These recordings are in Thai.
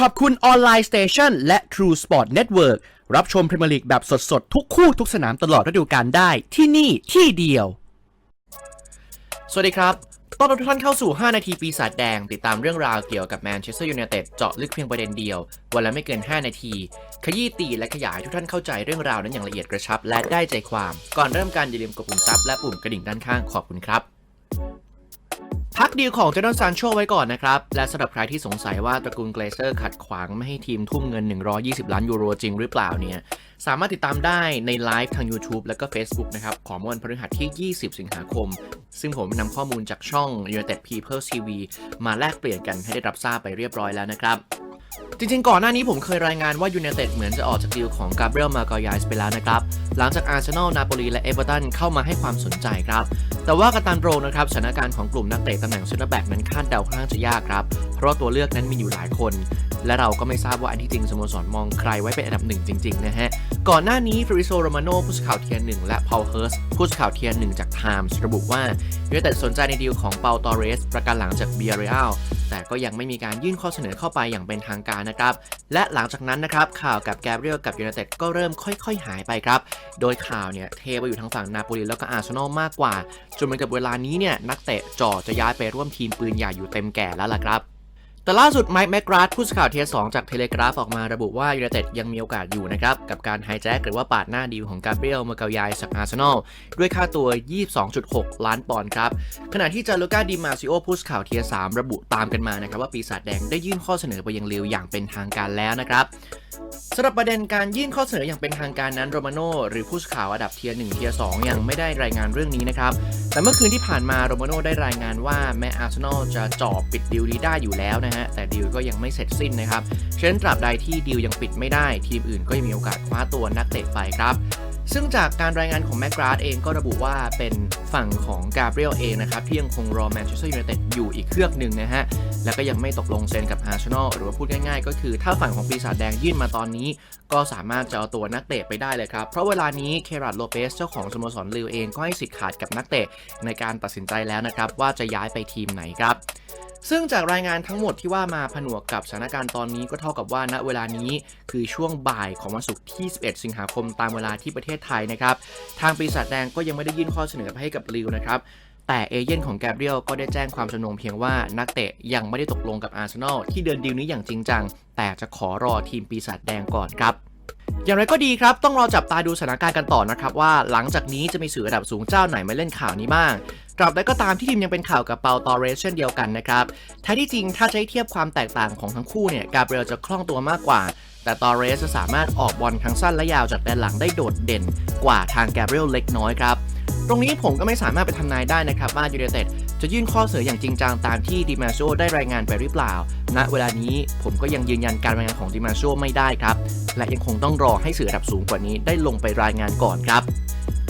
ขอบคุณออนไลน์สเตชันและ True Sport Network รับชมพรีเมียร์ลีกแบบสดๆ ทุกคู่ทุกสนามตลอดฤดูกาลได้ที่นี่ที่เดียว สวัสดีครับ ต้อนรับทุกท่านเข้าสู่ 5 นาทีปีศาจแดง ติดตามเรื่องราวเกี่ยวกับแมนเชสเตอร์ยูไนเต็ดเจาะลึกเพียงประเด็นเดียว วันละไม่เกิน 5 นาที ขยี้ตีและขยายทุกท่านเข้าใจเรื่องราวนั้นอย่างละเอียดกระชับ และได้ใจความ ก่อนเริ่มการอย่าลืมกดปุ่มซับและปุ่มกระดิ่งด้านข้างขอบคุณครับ พักดีลของเจนนซานโชไว้ก่อนนะครับ และสำหรับใครที่สงสัยว่าตระกูลเกรเซอร์ขัดขวางไม่ให้ทีมทุ่มเงิน 120 ล้านยูโรจริงหรือเปล่าเนี่ย สามารถติดตามได้ในไลฟ์ทาง YouTube และก็ Facebook นะครับ ของวันพฤหัสที่ 20 สิงหาคม ซึ่งผมนำข้อมูลจากช่อง United People TV มาแลกเปลี่ยนกันให้ได้รับทราบไปเรียบร้อยแล้วนะครับ จริงๆ ก่อนหน้านี้ผมเคยรายงานว่ายู i นเต็ดเหมือนจะออกจากดีลของกาเบรียลมากอยส์ไปแล้วนะครับ หลังจากอาร์เซนอล นาโปลีและเอเวอร์ตันเข้ามาให้ความสนใจครับ แต่ว่ากัปตันโรนะครับสถานการณ์ของกลุ่มนักเตะตำแหน่งเซนเตอร์แบ็กนั้นคาดเดาค่อนข้างจะยากครับ เพราะตัวเลือกนั้นมีอยู่หลายคน และเราก็ไม่ทราบว่าอันที่จริงสโมสรมองใครไว้เป็นอันดับหนึ่งจริงๆนะฮะก่อนหน้านี้ฟริโซโรมาโนผู้สื่อข่าวเทียร์หนึ่งและพอลเฮิร์สผู้สื่อข่าวเทียร์หนึ่งจากไทมส์ระบุว่ายูไนเต็ดสนใจในดีลของเปาตอเรสประกันหลังจากเบียร์เรอัล แต่ก็ยังไม่มีการยื่นข้อเสนอเข้าไปอย่างเป็นทางการนะครับ และหลังจากนั้นนะครับข่าวกับแกเบรียลกับยูไนเต็ดก็เริ่มค่อยๆ หายไปครับ โดยข่าวเนี่ยเทไปอยู่ทางฝั่งนาโปลีแล้วก็อาร์เซนอลมากกว่า จนเหมือนกับเวลานี้เนี่ยนักเตะจ่อจะย้ายไปร่วมทีมปืนใหญ่อยู่เต็มแก่แล้วล่ะครับ แต่ล่าสุดไมค์แมกราธผู้สื่อข่าวเทียสองจากเทเลกราฟออกมาระบุว่ายูไนเต็ดยังมีโอกาสอยู่นะครับ กับการไฮแจ็คหรือว่าปาดหน้าดีลของกาเบรียลมาเกายายจากอาร์เซนอลด้วยค่าตัว 22.6 ล้านปอนด์ครับ ขณะที่จารุก้าดิมาซิโอผู้สื่อข่าวเทียสามระบุตามกันมานะครับว่าปีศาจแดงได้ยื่นข้อเสนอไปยังลิวอย่างเป็นทางการแล้วนะครับสำหรับประเด็นการยื่นข้อเสนออย่างเป็นทางการนั้นโรมาโนหรือผู้สื่อข่าวระดับเทียร์หนึ่งเทียร์สองยังไม่ได้รายงานเรื่องนี้นะครับ แต่เมื่อคืนที่ผ่านมาโรมาโนได้รายงานว่าแม้อาร์เซนอลจะจอปิดดีลนี้ได้อยู่แล้วนะฮะแต่ดีลก็ยังไม่เสร็จสิ้นนะครับฉะนั้นตราบใดที่ดีลยังปิดไม่ได้ ทีมอื่นก็ยังมีโอกาสคว้าตัวนักเตะไปครับซึ่งจากการรายงานของแมกราดเองก็ระบุว่าเป็นฝั่งของกาเบรียลเองนะครับ ที่ยังคงรอแมนเชสเตอร์ยูไนเต็ดอยู่อีกเครื่องหนึ่งนะฮะ แล้วก็ยังไม่ตกลงเซ็นกับอาร์เซนอลหรือว่าพูดง่ายๆ ก็คือถ้าฝั่งของปีศาจแดงยื่นมาตอนนี้ ก็สามารถจะเอาตัวนักเตะไปได้เลยครับ เพราะเวลานี้เคราดโลเปสเจ้าของสโมสรลิวเองก็ให้สิทธิ์ขาดกับนักเตะในการตัดสินใจแล้วนะครับว่าจะย้ายไปทีมไหนครับ ซึ่งจากรายงานทั้งหมดที่ว่ามาผนวกกับสถานการณ์ตอนนี้ก็เท่ากับว่าณเวลานี้คือช่วงบ่ายของวันศุกร์ที่ 11 สิงหาคมตามเวลาที่ประเทศไทยนะครับทางปีศาจแดงก็ยังไม่ได้ยื่นข้อเสนอไปให้กับลิวนะครับแต่เอเย่นของแกเบรียลก็ได้แจ้งความจำนงเพียงว่านักเตะยังไม่ได้ตกลงกับอาร์เซนอลที่เดินดีลนี้อย่างจริงจัง แต่จะขอรอทีมปีศาจแดงก่อนครับ อย่างไรก็ดีครับ ต้องรอจับตาดูสถานการณ์กันต่อนะครับว่าหลังจากนี้จะมีสื่อระดับสูงเจ้าไหนมาเล่นข่าวนี้บ้างตราบใดก็ตามที่ทีมยังเป็นข่าวกับเปาตอเรสเช่นเดียวกันนะครับแท้ที่จริงถ้าจะให้เทียบความแตกต่างของทั้งคู่เนี่ยกาเบรียลจะคล่องตัวมากกว่า แต่ตอเรสจะสามารถออกบอลทั้งสั้นและยาวจากแดนหลังได้โดดเด่นกว่าทางแกเบรียลเล็กน้อยครับ ตรงนี้ผมก็ไม่สามารถไปทำนายได้นะครับว่ายูไนเต็ด จะยื่นข้อเสนออย่างจริงจังตามที่ดิมาโชได้รายงานไปหรือเปล่า ณ เวลานี้ผมก็ยังยืนยันการรายงานของดิมาโชไม่ได้ครับ และยังคงต้องรอให้สื่อระดับสูงกว่านี้ได้ลงไปรายงานก่อนครับ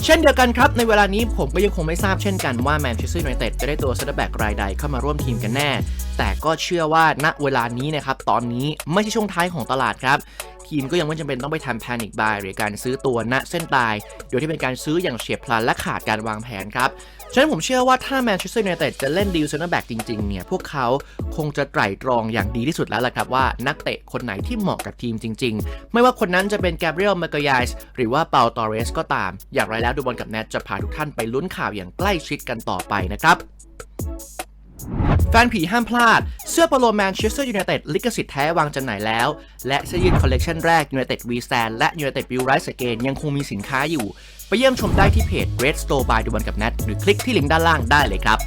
เช่นเดียวกันครับ ในเวลานี้ผมก็ยังคงไม่ทราบเช่นกันว่าแมนเชสเตอร์ยูไนเต็ดจะได้ตัวเซนเตอร์แบ็กรายใดเข้ามาร่วมทีมกันแน่ แต่ก็เชื่อว่าณเวลานี้นะครับ ตอนนี้ไม่ใช่ช่วงท้ายของตลาดครับ ทีมก็ยังไม่จำเป็นต้องไปทำแพนิคบายหรือการซื้อตัวณเส้นตาย โดยที่เป็นการซื้ออย่างเฉียบพลันและขาดการวางแผนครับฉะนั้นผมเชื่อว่าถ้าแมนเชสเตอร์ยูไนเต็ดจะเล่นดีลเซนเตอร์แบ็กจริงๆเนี่ยพวกเขาคงจะไตร่ตรองอย่างดีที่สุดแล้วล่ะครับว่านักเตะคนไหนที่เหมาะกับทีมจริง ๆ ไม่ว่าคนนั้นจะเป็นแกเบรียลมาเกยายส์หรือว่าเปาตอเรสก็ตาม อย่างไรแล้วดูบอลกับแนทจะพาทุกท่านไปลุ้นข่าวอย่างใกล้ชิดกันต่อไปนะครับ ฟนผีห้ามพลาด เสื้อโปโลแมนเชสเตอร์ยูไนเต็ดลิขสิทธิ์แท้วางจำหน่ายแล้ว และเสื้อยืดคอลเลกชันแรกยูไนเต็ดวีแซนและยูไนเต็ดบิลไรส์เกนยังคงมีสินค้าอยู่ ไปเยี่ยมชมได้ที่เพจ Red Store by ดูบอลกับแนทหรือคลิกที่ลิงก์ด้านล่างได้เลยครับ